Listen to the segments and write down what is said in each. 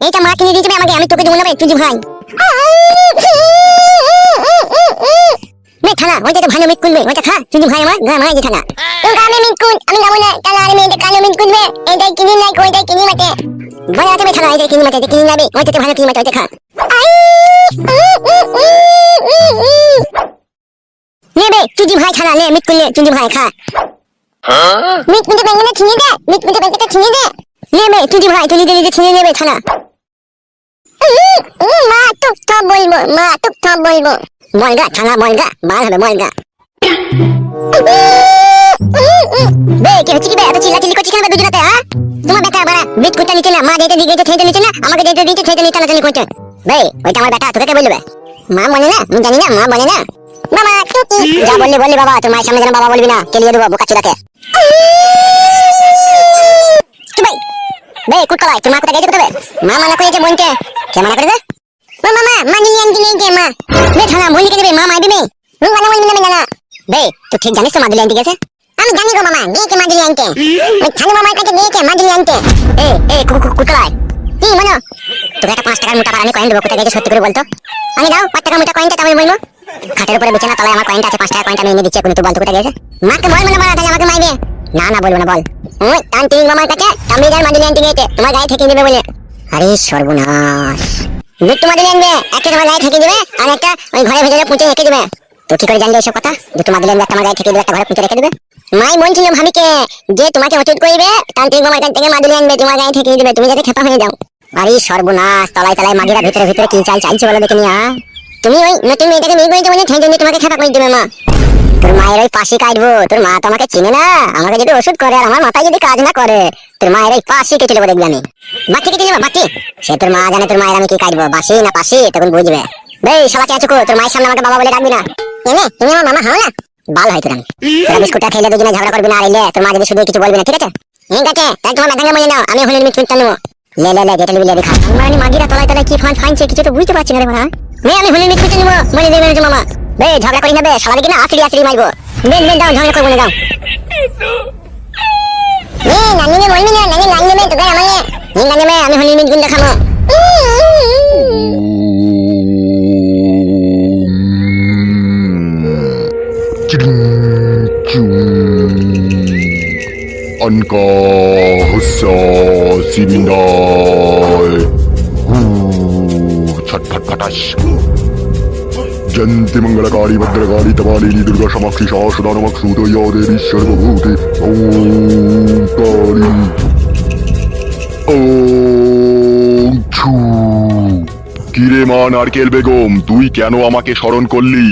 এটা মা কিনে দিয়ে যাবে আমাকে আমি তোকে দেবো না তুই ভাই। থানা ওইটা তো ভালো মিট করবে ওইটা খা তুই ভাই আমার গা মারা থানা তোর আমি মিট কুন আমি যাব না আর কালো মিট কিনে নাই ওইটাই কিনে মাতে বলা যাবে থানা এটাই কিনে মাতে এটা কিনে যাবে ভালো কিনে মাতে ওইটা খা। নে বে তুই ভাই থানা নে মিট করলে তুই ভাই খা। মিট মিটে ব্যাঙ্গনে ছিনিয়ে দে, মিট মিটে ব্যাঙ্গটা ছিনিয়ে দে। নে বে, তুই ভাই তুই নিজে নিজে ছিনিয়ে নেবে থানা মা টুক টপ বলব, মা টুক টপ বলব। বলগা থানা বলগা বার হবে, বলগা। বে, কি হচ্ছে কি বে? এত চিল্লাচিল্লি করছিস কেন দুজনাতে হ্যাঁ? তোমার বেটা বাড়া বিট কুটা নিচে না, মা যেতে দিকে ছেড়ে নিচে না, আমাকে যেতে দিকে ছেড়ে নিচে টানাটানি করছে। বে, ওইটা আমার বেটা, তোকে কে বলবে? মা বলে না, আমি জানি না, মা বলে না। বাবা যা বললি বললি বাবা, তোর মায়ের সামনে যেন বাবা বলবি না, কেলিয়ে দেবো বোকা চুদাকে বে কুটকলাই তোর মা কোথায় গেছে কোথায় মা মানা করেছে বোনকে। কে মানা করেছে? মা মামা মা নিয়ে আনতে নেই কে মা। বে, থানা বললি কে দেবে, মা মারবি মে রুম বানা বলবি না জানা। বে, তুই ঠিক জানিস তো মাদুলি আনতে গেছে? আমি জানি গো মামা কি, মানো? তোকে একটা মোটা আমি কয়েন দেবো, কোথায় বলতো? পাঁচ মোটা কয়েনটা আমি এনে দিচ্ছি এখন তুই না না বল। ওই তান্ত্রিক মামার কাছে তামিজার মাদুলি গায়ে ঠেকিয়ে দেবে বলে। আরে গায়ে ঠেকিয়ে দেবে, আর একটা ওই ঘরে ভেতরে পুঁতে রেখে দেবে। কথা? দুটো মাদুলি আনবে, একটা আমার গায়ে ঠেকিয়ে দেবে, একটা ঘরে যে তোমাকে অচুত করবে তান্ত্রিক মামার কাছ থেকে মাদুলি আনবে, তোমার গায়ে ঠেকিয়ে দেবে, তুমি যাতে খেপা হয়ে যাও। আরে সর্বনাশ, তলায় তলায় মাগিরা, ভিতরে ভিতরে কি চাল চাইছে বলে দেখে নিয়া। তুমি ওই নতুন মেয়েটাকে করেছ বলে সেই জন্য তোমাকে খেপা করে দেবে মা। তোর মায়ের ওই পাশি কাটবো, তোর মা তো আমাকে চিনে না। আমাকে যদি ওষুধ করে আর আমার মাথায় যদি কাজ না করে, তোর মায়ের ওই পাশি কেটে দেবো দেখবি আমি। বাচ্চা কেটে দেবো, বাচ্চি। সে তোর মা জানে তোর মায়ের আমি কি কাটবো, বাসি না পাশি, তখন বুঝবে। বেই সবাই চেঁচুকো তোর মায়ের সামনে আমাকে বাবা বলে ডাকবি না। এনে তুমি আমার মামা হও না বাল হয় তোর আমি। তোরা বিস্কুটটা খেলে দুজনে ঝগড়া করবি না আর এলে তোর মা যদি শুধু কিছু বলবি না, ঠিক আছে? ঠিক আছে, তাই তোমার মাথাঙ্গা বলে নাও, আমি হলেন মিট নেব। লে লে লে যেটা নিবি লেবি খা মানে মাগিরা তলায় তলায় কি ফান ফাইনছে কিছু তো বুঝতে পারছি না রে মারা নে, আমি হলেন মিট নিব মানে দেবে না মামা। বে, ঝগড়া করি না বে, শালা দেখি না আসলি আসরি মারবো। মেন মেন দাও, ঝগড়া করব না, দাও। নে, নানি নে বলবি না, নানি নানি মে তো গায় আমাকে নি, নানি মে আমি হলেন মিট গুন 안가 흡사 시민다 잣팟팟다시 জন্তিমঙ্গলকারী ভদ্রকারী তমালিনী দুর্গা সমাক্ষী শাসদানমক সুদয়া দেবী সর্বভূতে ওম কালী ওম ছু কিরে মা নারকেল বেগম, তুই কেন আমাকে স্মরণ করলি?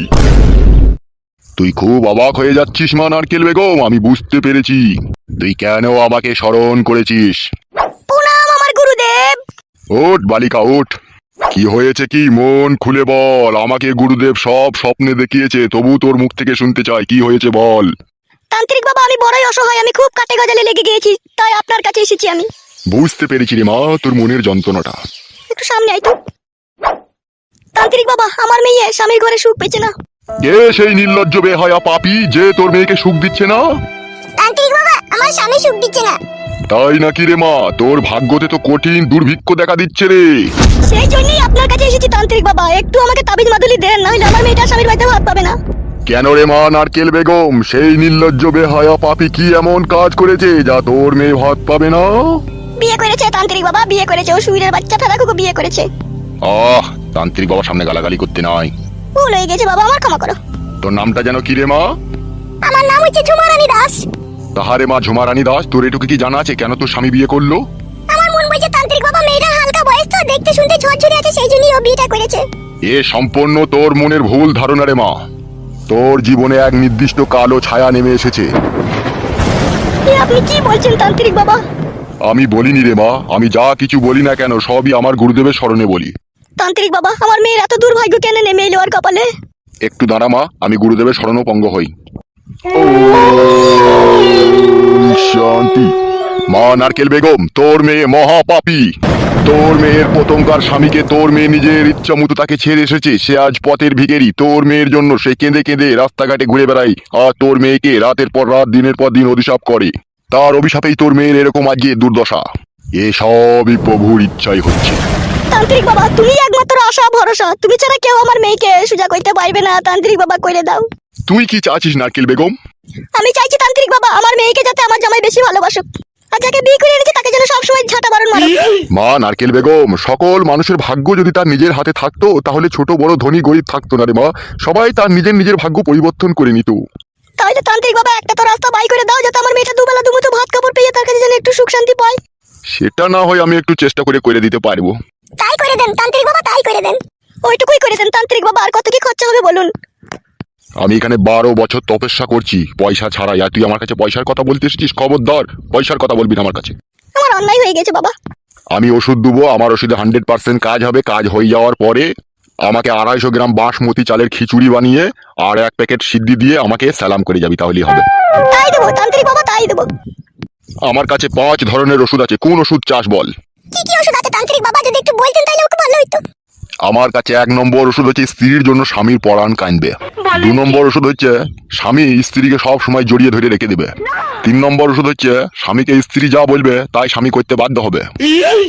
তুই খুব অবাক হয়ে যাচ্ছিস মা নারকেল বেগম, আমি বুঝতে পেরেছি। তুই কেন আমাকে স্মরণ করেছিস? প্রণাম আমার গুরুদেব। ওঠ বালিকা ওঠ। কি হয়েছে কি? মন খুলে বল। আমাকে গুরুদেব সব স্বপ্নে দেখিয়েছে তবু তোর মুখ থেকে শুনতে চাই। কি হয়েছে বল? তান্ত্রিক বাবা আমি বড়ই অসহায়। আমি খুব কাটে গজালে লেগে গিয়েছি তাই আপনার কাছে এসেছি আমি। বুঝতে পেরেছি রে মা তোর মনের যন্ত্রণাটা। একটু সামনে আয় তো। তান্ত্রিক বাবা আমার মেয়ে স্বামীর ঘরে সুখ পেয়েছে না। কে সেই নির্লজ্জ বেহায়া পাপি যে তোর মেয়েকে সুখ দিচ্ছে না? তান্ত্রিক বাবা আমার স্বামী সুখ দিচ্ছে না। তাই নাকি রে মা? তোর ভাগ্যতে তো কঠিন দুর্ভিক্ষ দেখা দিচ্ছে রে। সেই জন্যই আপনার কাছে এসেছি তান্ত্রিক বাবা। একটু আমাকে তাবিজ মাদুলি দেন নাহলে আমার মেয়েটা স্বামীর বাড়িতে ভাত পাবে না। কেন রে মা নারকেল বেগম? সেই নির্লজ্জ বেহায়া পাপি কি এমন কাজ করেছে যা তোর মেয়ে ভাত পাবে না? বিয়ে করেছে তান্ত্রিক বাবা বিয়ে করেছে। ও সুইরের বাচ্চা ফেরাকুকে বিয়ে করেছে। আহ তান্ত্রিক বাবার সামনে গালাগালি করতে নাই। ভুল হয়ে গেছে বাবা আমার ক্ষমা করো। তোর নামটা যেন কি রে মা? আমার নাম হচ্ছে ঝুমারানী দাস। তাহারে মা ঝুমারানী দাস তোর এটুকু কি জানা আছে? কেন তোর স্বামী বিয়ে করল? আমার মন বলছে তান্ত্রিক বাবা মেয়েটা হালকা বয়স তো দেখতে শুনতে ঝরঝরে আছে সেই জন্যই ও বিয়েটা করেছে। এ সম্পূর্ণ তোর মনের ভুল ধারণা রে মা। তোর জীবনে এক নির্দিষ্ট কালো ছায়া নেমে এসেছে। আপনি কি বলছেন তান্ত্রিক বাবা? আমি বলিনি রে মা আমি যা কিছু বলি না কেন সবই আমার গুরুদেবের স্মরণে বলি। তান্ত্রিক বাবা আমার মেয়ের এত দুর্ভাগ্য কেন নেমে এলো আর কপালে? একটু দাঁড়া মা আমি গুরুদেবের স্মরণপঙ্গ হই। শান্তি মা নারকেল বেগম তোর মেয়ে মহাপাপী। তোর মেয়ের পতঙ্কার স্বামীকে তোর মেয়ে নিজের ইচ্ছা মতো তাকে ছেড়ে এসেছে, সে আজ পথের ভিগেরি তোর মেয়ের জন্য সে কেঁদে কেঁদে রাস্তাঘাটে ঘুরে বেড়াই আর তোর মেয়েকে রাতের পর রাত, দিনের পর দিন অভিশাপ করে। তার অভিশাপেই তোর মেয়ের এরকম আজকে দুর্দশা। এসবই প্রভুর ইচ্ছাই হচ্ছে। তান্ত্রিক বাবা তুমি একমাত্র আশা ভরসা। তুমি ছাড়া কেউ আমার মেয়েকে সোজা করতে পারবে না। তান্ত্রিক বাবা করে দাও। তুই কি চাচ্ছিস নারকেল বেগম? আমি চাইছি তান্ত্রিক বাবা আমার মেয়েকে যাতে আমার জামাই বেশি ভালোবাসুক। আর যাকে বিয়ে করে এনেছে তাকে যেন সবসময় ঝাঁটা বারণ মারো মা নারকেল বেগম সকল মানুষের ভাগ্য যদি তার নিজের হাতে থাকতো তাহলে ছোট বড় ধনী গরিব থাকতো না রে মা। সবাই তার নিজের নিজের ভাগ্য পরিবর্তন করে নিত। তাহলে তান্ত্রিক বাবা একটা তো রাস্তা বাই করে দাও যাতে আমার মেয়েটা দুবেলা দুমুঠো ভাত কাপড় পেয়ে তার কাছে যেন একটু সুখ শান্তি পায়। সেটা না হয় আমি একটু চেষ্টা করে করে দিতে পারব। তাই করে দেন তান্ত্রিক বাবা তাই করে দেন। ওইটুকুই করে দেন তান্ত্রিক বাবা আর কত কি খরচা হবে বলুন। আমি এখানে বারো বছর তপস্যা করছি পয়সা ছাড়াই। আর তুই আমার কাছে পয়সার কথা বলতে এসেছিস? খবরদার পয়সার কথা বলবি না আমার কাছে। আমার অন্যায় হয়ে গেছে বাবা। আমি ওষুধ দেবো আমার ওষুধে হান্ড্রেড পার্সেন্ট কাজ হবে। কাজ হয়ে যাওয়ার পরে আমাকে আড়াইশো গ্রাম বাসমতি চালের খিচুড়ি বানিয়ে আর এক প্যাকেট সিদ্ধি দিয়ে আমাকে সালাম করে যাবি তাহলেই হবে। তাই দেবো তান্ত্রিক বাবা তাই দেবো। আমার কাছে পাঁচ ধরনের ওষুধ আছে। কোন ওষুধ চাস বল। কি কি ওষুধ আছে তান্ত্রিক বাবা যদি একটু বলতেন তাহলে ওকে ভালো হইতো আমার কাছে এক নম্বর ওষুধ হচ্ছে স্ত্রীর জন্য স্বামীর পরাণ কাঁদবে দু নম্বর ওষুধ হচ্ছে স্বামী স্ত্রীকে সব সময় জড়িয়ে ধরে রেখে দেবে। তিন নম্বর ওষুধ হচ্ছে স্বামীকে স্ত্রী যা বলবে তাই স্বামী করতে বাধ্য হবে।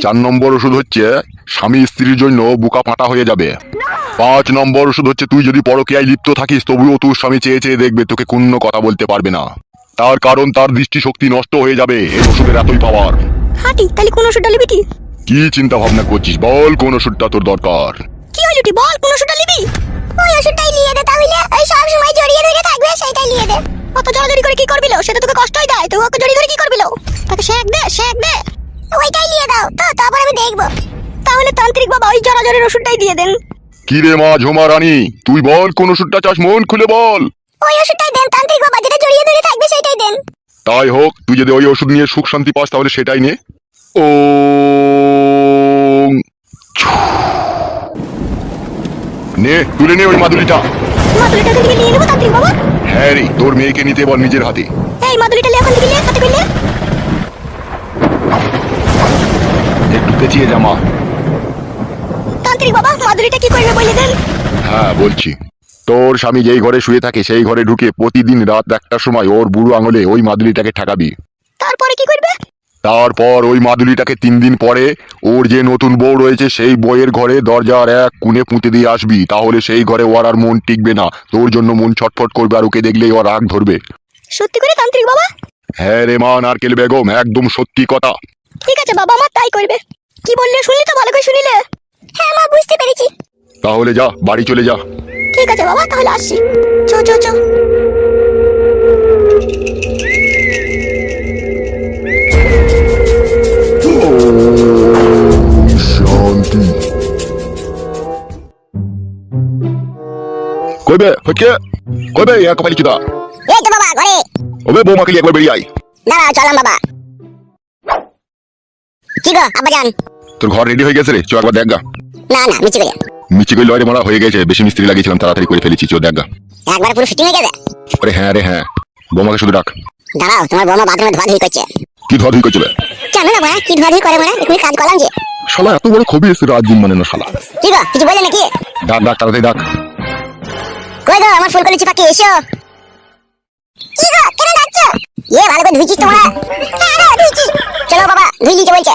চার নম্বর ওষুধ হচ্ছে স্বামী স্ত্রীর জন্য বুকা ফাটা হয়ে যাবে। পাঁচ নম্বর ওষুধ হচ্ছে তুই যদি পরকীয়ায় লিপ্ত থাকিস তবুও তোর স্বামী চেয়ে চেয়ে দেখবে তোকে কোনো কথা বলতে পারবে না। তার কারণ তার দৃষ্টিশক্তি নষ্ট হয়ে যাবে এই ওষুধের এতই পাওয়ার হাঁটি তাহলে কোন ওষুধটা নিবি কি কি চিন্তা ভাবনা করছিস বল কোন ওষুধটা তোর দরকার? কি হলো টি বল কোন ওষুধটা নিবি ওই ওষুধটাই নিয়ে দে তাহলে ওই সব সময় জড়িয়ে ধরে থাকবে সেটাই নিয়ে দে। অত জড়াজড়ি করে কি করবি লো সেটা তোকে কষ্টই দেয় তুই ওকে জড়িয়ে ধরে কি করবি লো তাকে শেক দে শেক দে। ওইটাই নিয়ে দাও তো তারপর আমি দেখব। তাহলে তান্ত্রিক বাবা ওই জড়াজড়ির ওষুধটাই দিয়ে দেন। কি রে মা ঝোমা রানী? তুই বল কোন ওষুধটা চাস? মন খুলে বল। ওই ওষুধটাই দেন তান্ত্রিক বাবা যেটা জড়িয়ে ধরে থাকবে সেটাই দেন। তাই হোক তুই যদি ওই ওষুধ নিয়ে সুখ শান্তি পাস তাহলে সেটাই নে। ও। নে তুলে নে ওই মাদুলিটা। মাদুলিটা থেকে নিয়ে নেব তান্ত্রিক বাবা। হ্যাঁ রে তোর মেয়েকে নিতে বল নিজের হাতে। এই মাদুলিটা নিয়ে এখন থেকে হাতে করলে একটু পেঁচিয়ে জামা তান্ত্রিক বাবা মাদুলিটা কি করবে বলে দেন? হ্যাঁ বলছি। তোর স্বামী যেই ঘরে শুয়ে থাকে সেই ঘরে ঢুকে প্রতিদিন রাত একটার সময় ওর বুড়ো আঙুলে ওই মাদুলিটাকে ঠেকাবি। তারপরে কি করবে? তারপর ওই মাদুলিটাকে তিন দিন পরে ওর যে নতুন বউ রয়েছে সেই বইয়ের ঘরে দরজার এক কুনে পুঁতে দিয়ে আসবি। তাহলে সেই ঘরে ওর আর মন টিকবে না। তোর জন্য মন ছটফট করবে আর ওকে দেখলেই ওর রাগ ধরবে। সত্যি করে তান্ত্রিক বাবা? হ্যাঁ রে মা নারকেল বেগম একদম সত্যি কথা। ঠিক আছে বাবা আমার তাই করবে। কি বললে? শুনলি তো ভালো করে শুনিলে? হ্যাঁ মা বুঝতে পেরেছি। তাহলে যা বাড়ি চলে যা। ঠিক আছে বাবা তাহলে আসছি। চো চো চো শান্তি কইবে ফটকে কইবে এক কপালি চুদা এই তো বাবা ঘরে। ওবে বৌমাকে নিয়ে একবার বেরিয়ে আয়। দাঁড়াও চলাম বাবা। কি গো আব্বা জান তোর ঘর রেডি হয়ে গেছে রে? চো একবার দেখ গা। না না করে। মিচি কই লয় মারা হয়ে গেছে। বেশি মিস্ত্রি লাগিয়েছিলাম তাড়াতাড়ি করে ফেলেছি চো দেখ একবার পুরো ফিটিং হয়ে গেছে? আরে হ্যাঁ রে হ্যাঁ। বোমাকে শুধু ডাক। দাঁড়াও তোমার বৌমা বাথরুমে ধোয়া ধুই করছে। কি ধোয়া ধুই করছে? কেন না মারা? কি ধোয়া ধুই করে মারা? এখনই কাজ করলাম যে। শালা এত বড় খবি এসে রাত দিন মানে না শালা। কি গো কিছু বললে নাকি? ডাক ডাক তাড়াতাড়ি ডাক। কই গো আমার ফুলকলি চিপাকে এসো। কি গো কেন ডাকছো? এ ভালো করে ধুইছিস তোমরা হ্যাঁ রে ধুইছি। চলো বাবা ধুই নিতে বলছে।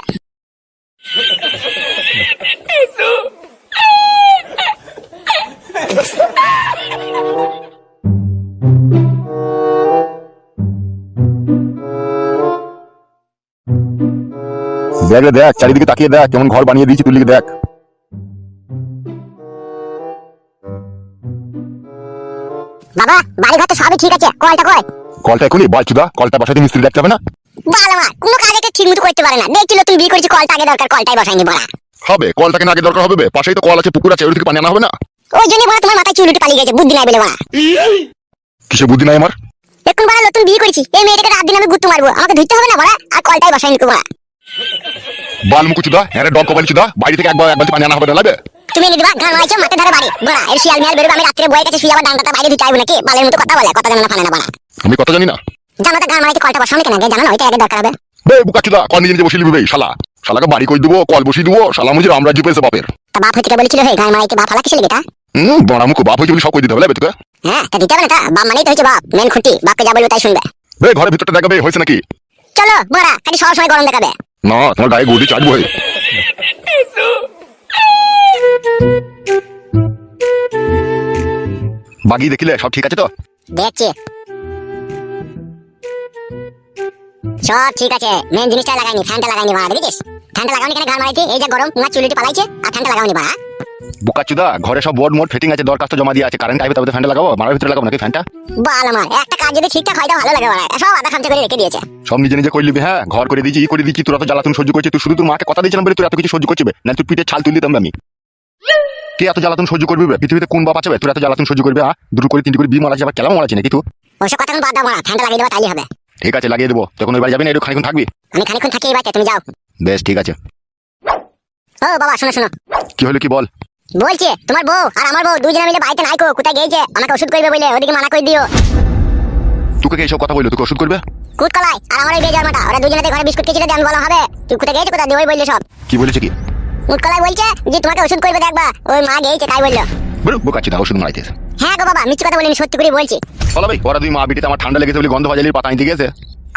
দেখ দেখ চারিদিকে তাকিয়ে দেখ কেমন ঘর বানিয়ে দিয়েছি তুই লিখে দেখ। বাবা বাড়ি ঘর তো সবই ঠিক আছে। কলটা কয় কলটা এখনই বালচুদা কলটা বাসাতে মিস্ত্রি দেখতে হবে না? বাল আমার কোনো কাজ একটা ঠিক মতো করতে পারে না। দেখছিল তুমি বিয়ে করেছি কলটা আগে দরকার কলটাই বসাইনি বলা। হবে কলটাকে না আগে দরকার হবে বে? পাশেই তো কল আছে পুকুর আছে ওই থেকে পানি আনা হবে না? ওই জন্য বলা তোমার মাথায় চুল উঠে পালিয়ে গেছে বুদ্ধি নাই বলে বলা। কিসে বুদ্ধি নাই আমার? এখন বলা নতুন বিয়ে করেছি এই মেয়েটাকে রাত দিন আমি গুত্তু মারবো আমাকে ধুইতে হবে না বলা আর কলটাই বসাইনি বলা। বালমুকু চুদা হ্যাঁ রে ডগ কপালি চুদা বাড়ি থেকে একবার এক বালতি পানি আনা হবে না লাগবে? তুমি এনে দিবা গান মারাইছো মাঠে ধারে বাড়ি। বলা এর শিয়াল মিয়াল বেরোবে আমি রাত্রে বইয়ের কাছে শুয়ে আবার ডান্ডাটা বাইরে দিতে আইবো নাকি? বালের মতো কথা বলে কথা জানা না ফানে না বলা। আমি কথা জানি না। জানো তো গান মারাইতে কলটা বসানো কেন জানো না ওইটা আগে দরকার হবে। বে বুকা চুদা কল নিজে নিজে বসিয়ে নিবি শালা। শালাকে বাড়ি কই দেবো কল বসিয়ে দেবো শালা মুঝে রামরাজ্য পেয়েছে বাপের। তা বাপ হইতে বলেছিল হে গান মারাইতে বাপ হালা কিসে লেগে তা? হুম বড়া মুখো বাপ হয়েছে বলে সব কই দিতে হবে তোকে হ্যাঁ তা দিতে হবে না তা বাপ মানেই তো হচ্ছে বাপ মেন খুঁটি বাপকে যা বলবে তাই শুনবে। বে ঘরের ভিতরটা দেখাবে হয়েছে নাকি? চলো বড়া খালি সব সময় গরম দেখাবে। না তোমার গায়ে গদি চাটবো হে। বাগি দেখিলে সব ঠিক আছে তো? দেখছি। সব ঠিক আছে মেন জিনিসটা লাগাইনি ফ্যানটা লাগাইনি বাড়া দেখেছিস ফ্যানটা লাগাওনি কেন? ঘর মারাইতে এই যে গরম না চুলিটি পালাইছে আর ফ্যানটা লাগাওনি বাড়া। বোকাচুদা ঘরে সব বোর্ড মোড ফিটিং আছে দরখাস্ত জমা দিয়ে আছে কারেন্ট আইবে তবে ফ্যানটা লাগাবো? মারার ভিতরে লাগাবো নাকি ফ্যানটা বাল আমার একটা কাজ যদি ঠিকঠাক হয় তো ভালো লাগে বাড়া সব আধা খামচা করে রেখে দিয়েছে। সব নিজে নিজে করলিবি হ্যাঁ? ঘর করে দিয়েছি ই করে দিচ্ছি তোরা তো জ্বালাতন সহ্য করছিস তুই শুধু তোর মাকে কথা দিয়েছিলাম বলে তুই এত কিছু সহ্য করছিস না তুই পিঠে ছাল তুলে দিতাম আমি। কে এত জ্বালাতন সহ্য করবি? পৃথিবীতে কোন বাপ আছে? তোর এত জ্বালাতন সহ্য করবি হ্যাঁ দুটো করে তিনটি করে বি মারা যাবে কেলাম মারাচ্ছি নাকি তুই? ওসব কথা বাদ দাও বাড়া ফ্যানটা লাগিয়ে দেওয়া তাইলে হবে। ঠিক আছে লাগিয়ে দেবো। তখন ওই বাড়ি যাবি না একটু খানিক্ষণ থাকবি। আমি খানিকক্ষণ থাকি এই বাড়িতে তুমি যাও। বেশ ঠিক আছে। ও বাবা শোনো শোনো। কি হলো কি বল? বলছি তোমার বউ আর আমার বউ দুজনে মিলে বাড়িতে নাই কো কোথায় আমাকে ওষুধ করবে বলে ওদিকে মানা করে দিও। তোকে এইসব কথা বলল? তোকে ওষুধ করবে? কুট কলাই আর আমার ওই বেজার ওরা দুজনেতে ঘরে বিস্কুট খেয়েছিল দেন বলা হবে। তুই কোথায় গিয়েছে কোথায় ওই বললে সব? কি বলেছে কি? কুট কলাই বলছে যে তোমাকে ওষুধ করবে দেখবা। ওই মা গিয়েছে তাই বলল। বলো বোকাচ্ছি না ওষুধ মারাইতেছে। হ্যাঁ গো বাবা মিথ্যে কথা বলিনি সত্যি করে বলছি। বলো ভাই ওরা দুই মা বিটিতে আমার ঠান্ডা লেগেছে বলে গন্ধ ভাজালির পাতা আনতে গেছে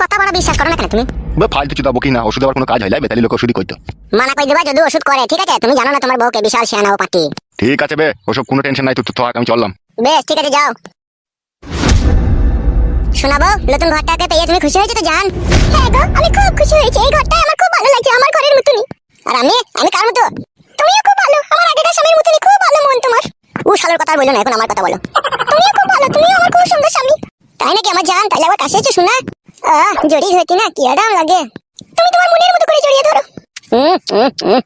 কথা বড় বিশ্বাস করো না কেন তুমি? বে ফালতু চুদা বকি না ওষুধ আবার কোনো কাজ হয় না বেতালি লোক ওষুধই করতো। মানা করে দেবা যদি ওষুধ করে ঠিক আছে? তুমি জানো না তোমার বউকে বিশাল শিয়ানা ও পাটি ঠিক আছে বে ওসব কোনো টেনশন নাই তুই তো থাক আমি চললাম। বেশ ঠিক আছে যাও। শোনাবো নতুন ঘরটাকে পেয়ে তুমি খুশি হয়েছো তো জান? হ্যাঁ গো আমি খুব খুশি হয়েছি। এই ঘরটা আমার খুব ভালো লাগছে আমার ঘরের মতনই। আর আমি আমি কার মতো? কথা বলো না, এখন আমার কথা বলো। তুমিও খুব ভালো, তুমিও আমার খুব সুন্দর স্বামী। তাই নাকি আমার জান তাহলে আবার কাছে এসে শোনা? আহ জড়িয়ে না, কি আরাম লাগে। তুমি তোমার মনের মতো করে জড়িয়ে ধরো। হুম হুম হুম।